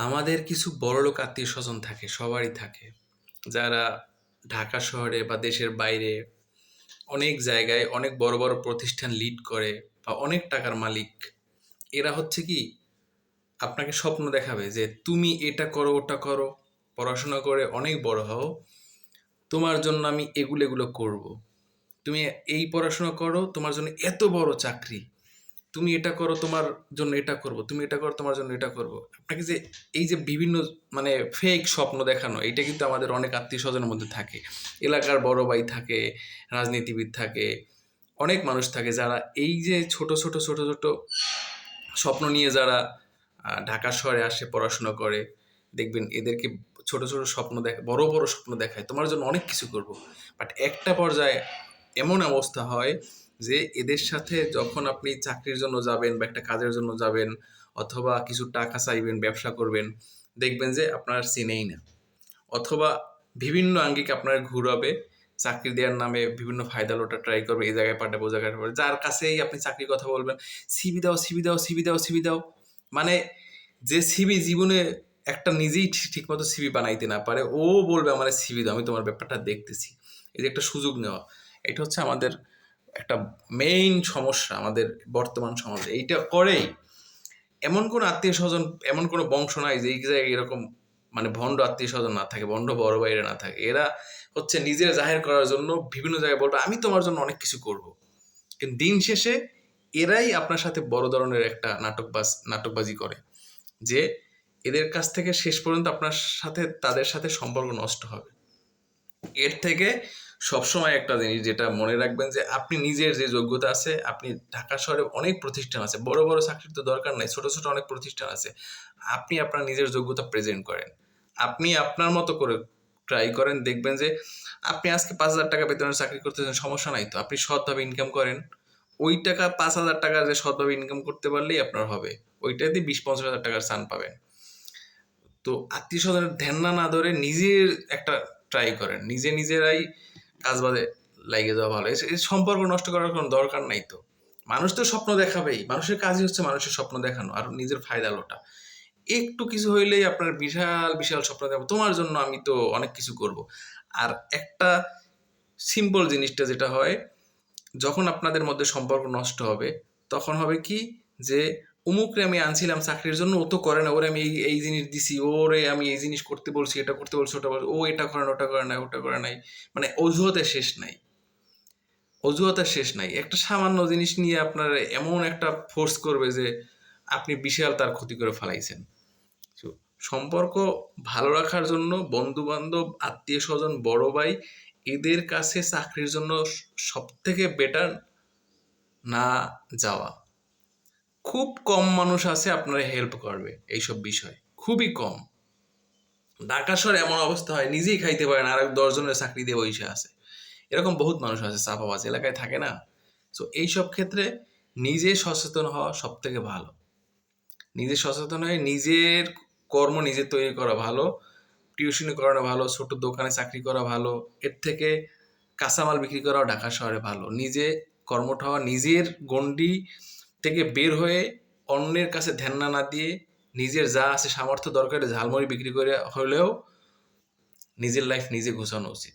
আমাদের কিছু বড়লোক আত্মীয় স্বজন থাকে, সবারই থাকে। যারা ঢাকা শহরে বা দেশের বাইরে অনেক জায়গায় অনেক বড় বড় প্রতিষ্ঠান লিড করে বা অনেক টাকার মালিক, এরা হচ্ছে কি, আপনাকে স্বপ্ন দেখাবে যে তুমি এটা করো, ওটা করো, পড়াশোনা করে অনেক বড় হও, তোমার জন্য আমি এগুলো এগুলো করব। তুমি এই পড়াশোনা করো, তোমার জন্য এত বড় চাকরি। তুমি এটা করো তোমার জন্য এটা করব, তুমি এটা করো তোমার জন্য এটা করব। আপনাকে যে এই যে বিভিন্ন মানে ফেক স্বপ্ন দেখানো এটা কিন্তু আমাদের অনেক আত্মীয় স্বজনের মধ্যে থাকে। এলাকার বড় ভাই থাকে, রাজনীতিবিদ থাকে, অনেক মানুষ থাকে যারা এই যে ছোট ছোট ছোট ছোট স্বপ্ন নিয়ে যারা ঢাকা শহরে আসে, পড়াশোনা করে, দেখবেন এদেরকে ছোট ছোট স্বপ্ন দেখা, বড় বড় স্বপ্ন দেখায়, তোমার জন্য অনেক কিছু করব। বাট একটা পর্যায়ে এমন অবস্থা হয় যে এদের সাথে যখন আপনি চাকরির জন্য যাবেন বা একটা কাজের জন্য যাবেন অথবা কিছু টাকা চাইবেন, ব্যবসা করবেন, দেখবেন যে আপনার চিনেই না। অথবা বিভিন্ন আঙ্গিক আপনার ঘুরাবে, চাকরি দেওয়ার নামে বিভিন্ন ফায়দা লোটা ট্রাই করবে, এই জায়গায় পাঠাবো ওই জায়গায় পাঠাবো। যার কাছেই আপনি চাকরির কথা বলবেন, সিবি দাও সিবি দাও সিবি দাও সিবি দাও। মানে যে সিবি জীবনে একটা নিজেই ঠিক- ঠিকমতো সিবি বানাইতে না পারে, ও বলবে, আমার সিবি দাও, আমি তোমার ব্যাপারটা দেখতেছি। এই যে একটা সুযোগ নেওয়া, এটা হচ্ছে আমাদের একটা মেইন সমস্যা আমাদের বর্তমান সমাজে। এইটা করেই এমন কোনো আত্মীয় স্বজন, এমন কোনো বংশ নাই যে জায়গায় এরকম মানে ভণ্ড আত্মীয় স্বজন না থাকে, ভণ্ড বড় বাইরে না থাকে। এরা হচ্ছে নিজের জাহের করার জন্য বিভিন্ন জায়গায় বলবে, আমি তোমার জন্য অনেক কিছু করব। কিন্তু দিন শেষে এরাই আপনার সাথে বড় ধরনের একটা নাটকবাজ, নাটকবাজি করে। যে এদের কাছ থেকে শেষ পর্যন্ত আপনার সাথে, তাদের সাথে সম্পর্ক নষ্ট হবে। এর থেকে সবসময় একটা জিনিস যেটা মনে রাখবেন যে আপনি নিজের যে যোগ্যতা আছে, আপনি ঢাকা শহরে অনেক প্রতিষ্ঠান আছে। বড় বড় চাকরির তো দরকার নাই, ছোট ছোট অনেক প্রতিষ্ঠান আছে। আপনি আপনার নিজের যোগ্যতা প্রেজেন্ট করেন। আপনি আপনার মতো করে ট্রাই করেন, দেখবেন যে আপনি আজকে পাঁচ হাজার টাকা বেতনের চাকরি করতেছেন, সমস্যা নাই তো। আপনি সৎভাবে ইনকাম করেন। ওই টাকা পাঁচ হাজার টাকা যে সৎভাবে ইনকাম করতে পারলেই আপনার হবে। ওইটাতে বিশ, পঞ্চাশ হাজার টাকার চান পাবেন। তো আত্মীয় স্বজনের ধ্যান না ধরে নিজের একটা ট্রাই করেন। নিজে নিজেরাই কাজ বাদে লাগিয়ে যাওয়া ভালো। এই সম্পর্ক নষ্ট করার কোনো দরকার নাই তো। মানুষ তো স্বপ্ন দেখাবেই। মানুষের কাজই হচ্ছে মানুষের স্বপ্ন দেখানো আর নিজের ফায়দা লোটা। একটু কিছু হইলেই আপনার বিশাল বিশাল স্বপ্ন দেখাবো। তোমার জন্য আমি তো অনেক কিছু করব। আর একটা সিম্পল জিনিসটা যেটা হয়, যখন আপনাদের মধ্যে সম্পর্ক নষ্ট হবে, তখন হবে কি? যে অমুকরে আমি আনছিলাম চাকরির জন্য, ও তো করে না। ওরে আমি এই এই জিনিস দিছি, ওরে আমি এই জিনিস করতে বলছি, এটা করতে বলছি, ওটা বলছি। ও এটা করে না, ওটা করে নাই ওটা করে নাই। মানে অজুহাতের শেষ নাই। অজুহাতের শেষ নাই। একটা সামান্য জিনিস নিয়ে আপনার এমন একটা ফোর্স করবে যে আপনি বিশাল তার ক্ষতি করে ফেলাইছেন। সম্পর্ক ভালো রাখার জন্য বন্ধু বান্ধব আত্মীয় স্বজন বড় ভাই, এদের কাছে চাকরির জন্য সব থেকে বেটার না যাওয়া। খুব কম মানুষ আছে আপনারা হেল্প করবে এইসব বিষয়। খুবই কম। ঢাকা শহরে এমন অবস্থা হয়, নিজেই খাইতে পারে না, আর দশজনের চাকরি দিয়ে বসে আছে। এরকম বহুত মানুষ আছে চাপাবাজ এলাকায় থাকে না। তো এইসব ক্ষেত্রে নিজে সচেতন হওয়া সব থেকে ভালো। নিজে সচেতন হয়ে নিজের কর্ম নিজে তৈরি করা ভালো টিউশনি করানো ভালো, ছোট দোকানে চাকরি করা ভালো, এর থেকে কাঁচামাল বিক্রি করাও ঢাকা শহরে ভালো। নিজে কর্মঠ হওয়া, নিজের গণ্ডি থেকে বের হয়ে অন্যের কাছে ধ্যান না দিয়ে নিজের যা আছে সামর্থ্য দরকারে ঝালমুড়ি বিক্রি করে হলেও নিজের লাইফ নিজে গোছানো উচিত।